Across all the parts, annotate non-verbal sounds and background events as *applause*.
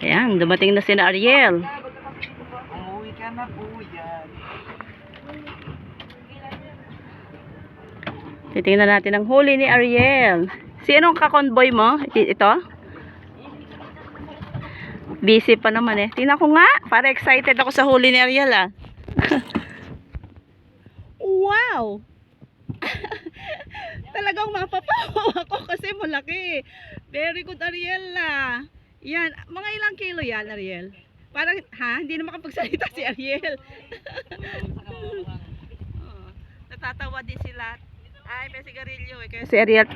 Ayan, dumating na si na Ariel. Umuwi ka na po yan. Titingnan natin ang huli ni Ariel. Sinong kakonboy mo? Ito? Busy pa naman eh. Tingnan ko nga. Para excited ako sa huli ni Ariel ah. *laughs* wow! *laughs* Talagang mapapawa ako kasi malaki. Very good Ariel ah. Yan. Mga ilang kilo yan Ariel? Parang, ha? Hindi na makapagsalita si Ariel. *laughs* Oo. Natatawa din sila. Ay, may sigarilyo eh. Kaya si Ariel,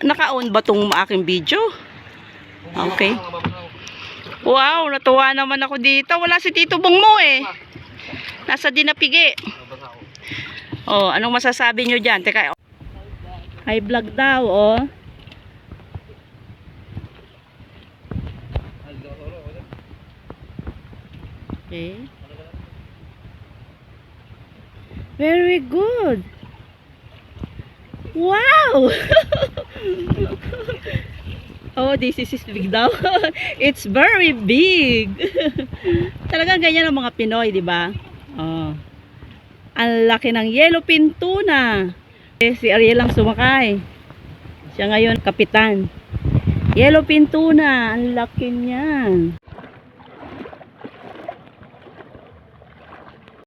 naka-on ba tong aking video? Okay. Wow, natuwa naman ako dito. Wala si Tito Bong mo eh. Nasa dinapigi. Oh, anong masasabi nyo dyan? Teka, ay vlog daw, oh. Okay. Very good. Wow! *laughs* oh, this is big daw. *laughs* It's very big. *laughs* Talagang ganyan ang mga Pinoy, di ba? Oh. Ang laki ng yellowfin tuna. Eh, si Ariel lang sumakay. Siya ngayon, kapitan. Yellowfin tuna. Ang laki niyan.